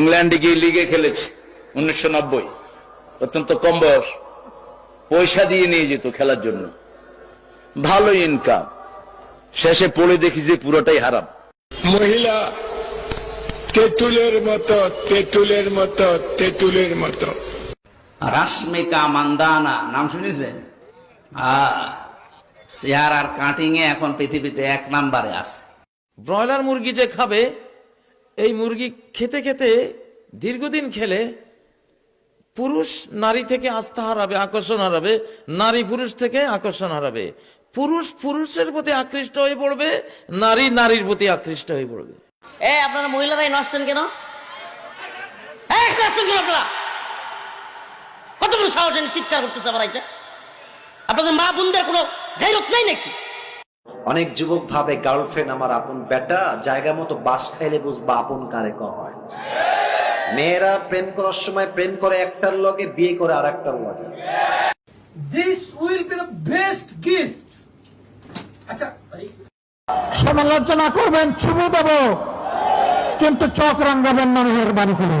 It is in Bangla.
ইংল্যান্ডে গিয়ে লিগে খেলেছে উনিশশো নব্বই। অত্যন্ত কম বয়স। পয়সা দিয়ে নিয়ে যেত খেলার জন্য। ভালো ইনকাম শেষে পড়ে দেখি যে পুরোটাই হারাম। মহিলা তেঁতুলের মতো তেঁতুলের মতো তেঁতুলের মতো। রাশ্মিকা মান্দানা নাম শুনেছেন চেয়ার আর কাটিং এ এখন পৃথিবীতে এক নাম্বারে আছে। ব্রয়লার মুরগি যে খাবে এই মুরগি খেতে খেতে দীর্ঘদিন খেলে পুরুষ নারী থেকে আস্থা হারাবে, আকর্ষণ হারাবে, নারী পুরুষ থেকে আকর্ষণ হারাবে। পুরুষ পুরুষের প্রতি আকৃষ্ট হয়ে পড়বে, নারী নারীর প্রতি আকৃষ্ট হয়ে পড়বে। এ, আপনারা মহিলারাই নাচতেন কেন? আপনারা? সাহস চিৎকার করতেছে আপনাদের মা বোনদের কোনো গাইরত নাই নাকি? অনেক যুবক ভাবে গার্লফ্রেন্ড আমার আপন বেটা জায়গা মতো বাস খাইলে বুঝবা আপন কারে ক হয়? মেয়েরা প্রেম করার সময় প্রেম করে একটার লগে বিয়ে করে আর একটার লগে। This will be the best gift. আচ্ছা সমালোচনা করবেন চুমু দেব। কিন্তু চোখ রাঙ্গাবেন না মেহরবানি করে